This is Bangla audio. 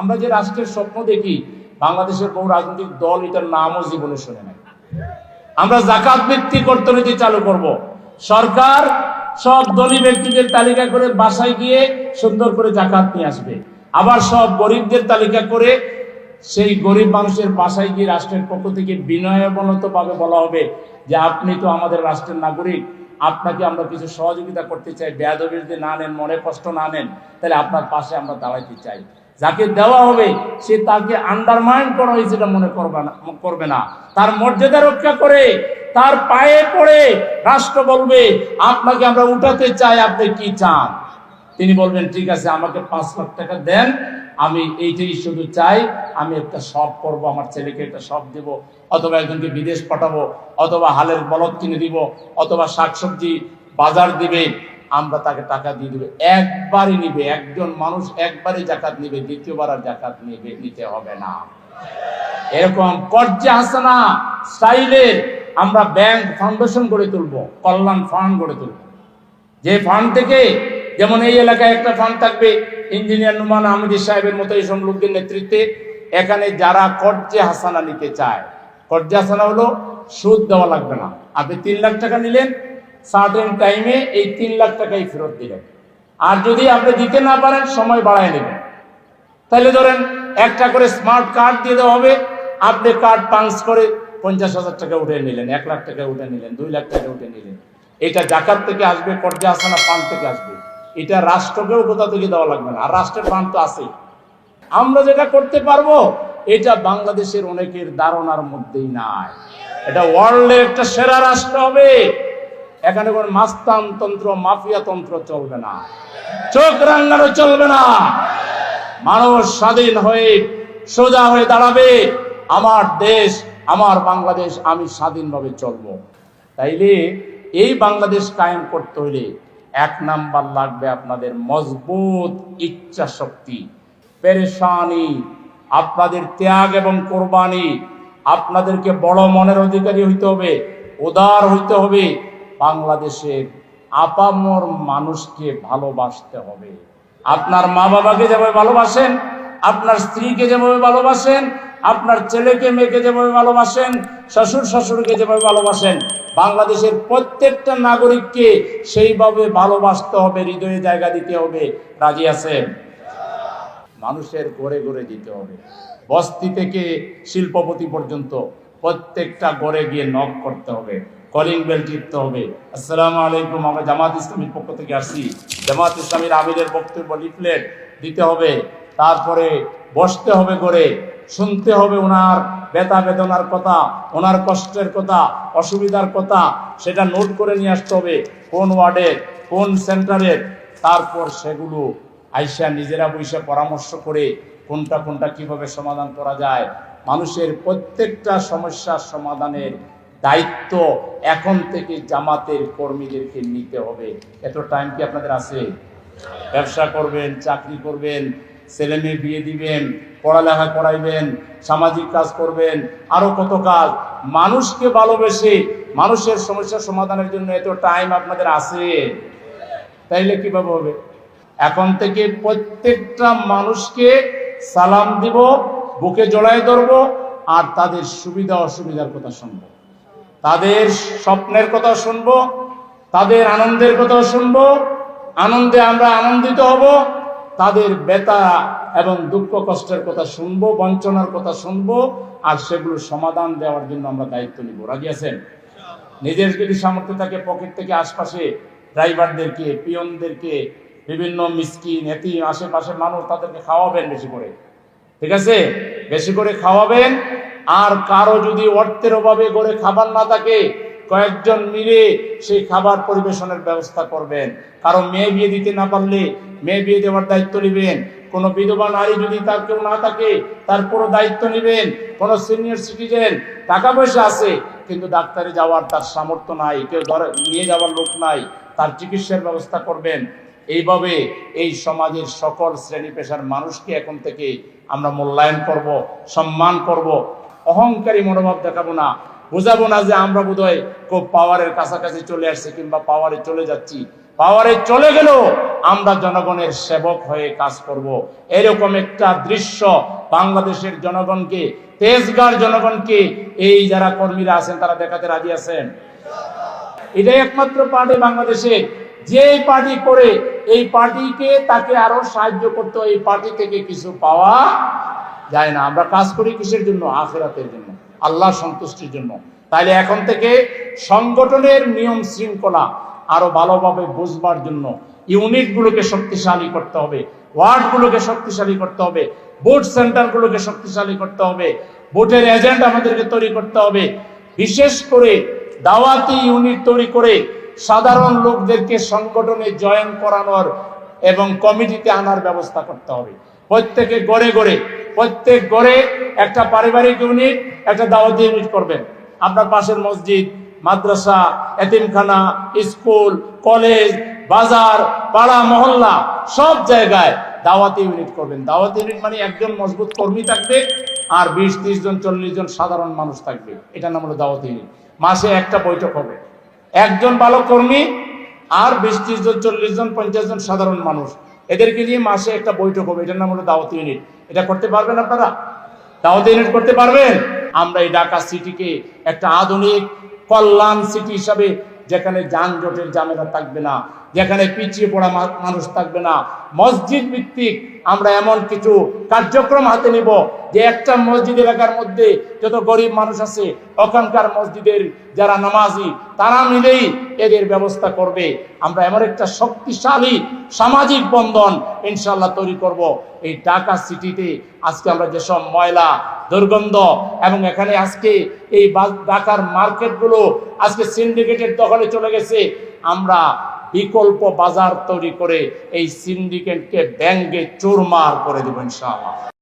আমরা যে রাষ্ট্রের স্বপ্ন দেখি, বাংলাদেশের বহু রাজনৈতিক দল এটার নামও জীবনে শুনে নাই। আমরা জাকাত ভিত্তিক অর্থনীতি চালু করব। সরকার সব ধনী ব্যক্তিদের তালিকা করে বাসায় গিয়ে সুন্দর করে জাকাত নিয়ে আসবে। আবার সব গরিবদের তালিকা করে সেই গরিব মানুষের বাসায় গিয়ে রাষ্ট্রের পক্ষ থেকে বিনয়বনত ভাবে বলা হবে যে, আপনি তো আমাদের রাষ্ট্রের নাগরিক। আপনাকে আমরা কিছু সহযোগিতা করতে চাই। বেয়াদবির যদি না নেন, মনে কষ্ট না নেন, তাহলে আপনার পাশে আমরা দাঁড়াইতে চাই। যাকে দেওয়া হবে, সে তাকে আন্ডারমাইন করা হয়েছে এটা মনে করবে না করবে না। তার মর্যাদা রক্ষা করে, তার পায়ে পড়ে রাষ্ট্র বলবে, আপনাকে আমরা উঠাতে চাই, আপনি কি চান? তিনি বলবেন, ঠিক আছে, আমাকে পাঁচ লাখ টাকা দেন, আমি এইটাই শুধু চাই, আমি একটা সব করব, আমার ছেলেকে একটা সব দেব, অথবা একজনকে বিদেশ পাঠাবো, অথবা হালের বলদ কিনে দিব, অথবা শাকসবজি বাজার দিবে আমরা তাকে টাকা দিয়ে দিবে। একবারই নিবে, একজন মানুষ একবারই জাকাত নিবে, দ্বিতীয়বার আর জাকাত নিবে, নিতে হবে না। এরকম কর্জে হাসানা স্টাইলের আমরা ব্যাংক ফাউন্ডেশন গড়ে তুলবো, কল্যাণ ফান্ড গড়ে তুলবো। যে ফান্ড থেকে যেমন এই এলাকায় একটা ফান্ড থাকবে, ইঞ্জিনিয়ার নুমান আহমেদ সাহেবের মতো এইসব লোকদের নেতৃত্বে, এখানে যারা কর্জে হাসানা নিতে চায়, কর্জে হাসানা হলো সুদ দেওয়া লাগবে না। আপনি তিন লাখ টাকা নিলেন সার্টেন টাইমে এই তিন লাখ টাকাই ফেরত দিলেন। আর যদি আপনি দিতে না পারেন, সময় বাড়ায় নেবেন। তাহলে ধরেন, একটা করে স্মার্ট কার্ড দিয়ে দেওয়া হবে। আপনি কার্ড পাঞ্চ করে পঞ্চাশ হাজার টাকা উঠে নিলেন, এক লাখ টাকা উঠে নিলেন, দুই লাখ টাকা উঠে নিলেন। এটা জাকাত থেকে আসবে, কর্জা আসানা ফান্ড থেকে আসবে। এটা রাষ্ট্রকেও কোথা থেকে দেওয়া লাগবে না, আর রাষ্ট্রের ফান্ড তো আছেই। আমরা যেটা করতে পারব, এটা বাংলাদেশের অনেকের ধারণার মধ্যেই নাই। এটা ওয়ার্ল্ডে একটা সেরা রাষ্ট্র হবে। এখানে কোনো মাফিয়া তন্ত্র চলবে না। চোখ রাঙ্গানো চলবে না। মানুষ স্বাধীন হয়ে, সোজা হয়ে দাঁড়াবে। আমার দেশ, আমার বাংলাদেশ, আমি স্বাধীনভাবে চলবো। তাইলে এই বাংলাদেশ কায়েম করতে হলে এক নাম্বার লাগবে আপনাদের মজবুত ইচ্ছা শক্তি, পেরেশানি, আপনাদের ত্যাগ এবং কোরবানি, আপনাদেরকে বড় মনের অধিকারী হইতে হবে, উদার হইতে হবে বাংলাদেশের আপামর মানুষকে ভালোবাসতে হবে। আপনার মা বাবাকে যেভাবে ভালোবাসেন, আপনার স্ত্রীকে যেভাবে ভালোবাসেন, আপনার ছেলেকে, মেয়েকে যেভাবে ভালোবাসেন, শ্বশুর, শ্বশুরকে যেভাবে ভালোবাসেন, বাংলাদেশের প্রত্যেকটা নাগরিককে সেইভাবে ভালোবাসতে হবে, হৃদয়ে জায়গা দিতে হবে। রাজি আছেন? মানুষের ঘরে ঘরে দিতে হবে। বস্তি থেকে শিল্পপতি পর্যন্ত প্রত্যেকটা ঘরে গিয়ে নখ করতে হবে। কলিং বেল টিপতে হবে। আসসালামু আলাইকুম, আমরা জামাত ইসলামীর পক্ষ থেকে আসছি। জামাত ইসলামীর আমিরের বক্তব্য লিফলেট দিতে হবে, তারপরে বসতে হবে করে, শুনতে হবে ওনার ব্যথা বেদনার কথা, ওনার কষ্টের কথা, অসুবিধার কথা, সেটা নোট করে নিয়ে আসতে হবে, কোন ওয়ার্ডের কোন সেন্টারের তারপর সেগুলো আইসা নিজেরা বসে পরামর্শ করে কোনটা কোনটা কীভাবে সমাধান করা যায়। মানুষের প্রত্যেকটা সমস্যার সমাধানের দায়িত্ব এখন থেকে জামাতের কর্মীদেরকে নিতে হবে। এত টাইম কি আপনাদের আছে? ব্যবসা করবেন, চাকরি করবেন, ছেলে মেয়ে বিয়ে দিবেন, পড়ালেখা করাইবেন, সামাজিক কাজ করবেন, আরও কত কাজ। মানুষকে ভালোবেসে মানুষের সমস্যা সমাধানের জন্য এত টাইম আপনাদের আছে। তাইলে কীভাবে হবে? এখন থেকে প্রত্যেকটা মানুষকে সালাম দিব, বুকে জড়াই ধরবো, আর তাদের সুবিধা অসুবিধার কথা শুনব। তাদের স্বপ্নের কথা শুনব, তাদের আনন্দের কথা শুনব, আনন্দে আমরা আনন্দিত হব, তাদের বেতা এবং দুঃখ কষ্টের কথা শুনব, বঞ্চনার কথা শুনব, আর সেগুলো সমাধান দেওয়ার জন্য আমরা দায়িত্ব নিব। রাজি আছেন? নিজের যদি সামর্থ্য থাকে পকেট থেকে আশপাশে ড্রাইভারদেরকে, পিয়নদেরকে, বিভিন্ন মিসকিন এতি আশেপাশে মানুষ তাদেরকে খাওয়াবেন বেশি করে। ঠিক আছে? বেশি করে খাওয়াবেন আর কারও যদি অর্থের অভাবে করে খাবার না থাকে, কয়েকজন মিলে সেই খাবার পরিবেশনের ব্যবস্থা করবেন। কারও মেয়ে বিয়ে দিতে না পারলে মেয়ে বিয়ে দেওয়ার দায়িত্ব নেবেন। কোনো বিধবা নারী যদি তার কেউ না থাকে, তার পুরো দায়িত্ব নেবেন। কোনো সিনিয়র সিটিজেন টাকা পয়সা আছে, কিন্তু ডাক্তারে যাওয়ার তার সামর্থ্য নাই, কেউ ধরে নিয়ে যাওয়ার লোক নাই, তার চিকিৎসার ব্যবস্থা করবেন। এইভাবে এই সমাজের সকল শ্রেণি পেশার মানুষকে এখন থেকে আমরা মূল্যায়ন করব, সম্মান করব। অহংকারী মনোভাব দেখাবো না। বোঝাবো না যে আমরা বোধহয় খুব পাওয়ারের কাছাকাছি চলে আসছি কিংবা পাওয়ারে চলে যাচ্ছি। পাওয়ারে চলে গেল আমরা জনগণের সেবক হয়ে কাজ করব। এরকম একটা দৃশ্য বাংলাদেশের জনগণকে, তেজগাঁর জনগণকে এই যারা কর্মীরা আছেন, তারা দেখাতে রাজি আছেন? এটাই একমাত্র পার্টি বাংলাদেশে। যে পার্টি করে, এই পার্টিকে তাকে আরও সাহায্য করতে এই পার্টি থেকে কিছু পাওয়া যায় না। আমরা কাজ করি কিসের জন্য? আখেরাতের জন্য। আল্লাহ সন্তুষ্টির জন্য। তাইলে এখন থেকে সংগঠনের নিয়ম শৃঙ্খলা আরও ভালোভাবে বুঝবার জন্য ইউনিটগুলোকে শক্তিশালী করতে হবে, ওয়ার্ডগুলোকে শক্তিশালী করতে হবে, ভোট সেন্টারগুলোকে শক্তিশালী করতে হবে, ভোটের এজেন্ট আমাদেরকে তৈরি করতে হবে। বিশেষ করে দাওয়াতি ইউনিট তৈরি করে সাধারণ লোকদেরকে সংগঠনে জয়েন করানোর এবং কমিটিতে আনার ব্যবস্থা করতে হবে। প্রত্যেকে গড়ে গড়ে প্রত্যেক গড়ে একটা পারিবারিক ইউনিট একটা দাওয়াতি ইউনিট করবেন। আপনার পাশের মসজিদ, মাদ্রাসা, এতিমখানা, স্কুল, কলেজ, বাজার, পাড়া, মহল্লা, সব জায়গায় দাওয়াতি ইউনিট করবেন। দাওয়াতি ইউনিট মানে একজন মজবুত কর্মী থাকবে আর বিশ, ত্রিশ জন, চল্লিশ জন সাধারণ মানুষ থাকবে। এটা নাম হলো দাওয়াতি ইউনিট মাসে একটা বৈঠক হবে। একজন ভালো কর্মী আর বিশ, ত্রিশ জন, চল্লিশ জন, পঞ্চাশ জন সাধারণ মানুষ। এদেরকে নিয়ে মাসে একটা বৈঠক হবে, এটার নাম হলো দাওয়াত ইউনিট। এটা করতে পারবেন আপনারা? দাওয়াত ইউনিট করতে পারবেন? আমরা এই ঢাকা সিটিকে একটা আধুনিক, কল্যাণ সিটি হিসাবে যেখানে যানজটের ঝামেলা থাকবে না, যেখানে পিছিয়ে পড়া মানুষ থাকবে না। মসজিদ ভিত্তিক আমরা এমন কিছু কার্যক্রম হাতে নিব যে একটা মসজিদ এলাকার মধ্যে যত গরিব মানুষ আছে, ওখানকার মসজিদের যারা নামাজি, তারা মিলেই এদের ব্যবস্থা করবে। আমরা এমন একটা শক্তিশালী সামাজিক বন্ধন ইনশাল্লাহ তৈরি করব। এই ঢাকা সিটিতে আজকে আমরা যেসব ময়লা, দুর্গন্ধ এবং এখানে আজকে এই ঢাকার মার্কেটগুলো আজকে সিন্ডিকেটের দখলে চলে গেছে। আমরা বিকল্প বাজার তৈরি করে এই সিন্ডিকেটকে ব্যাঙ্গে চুরমার করে দেবো ইনশাআল্লাহ।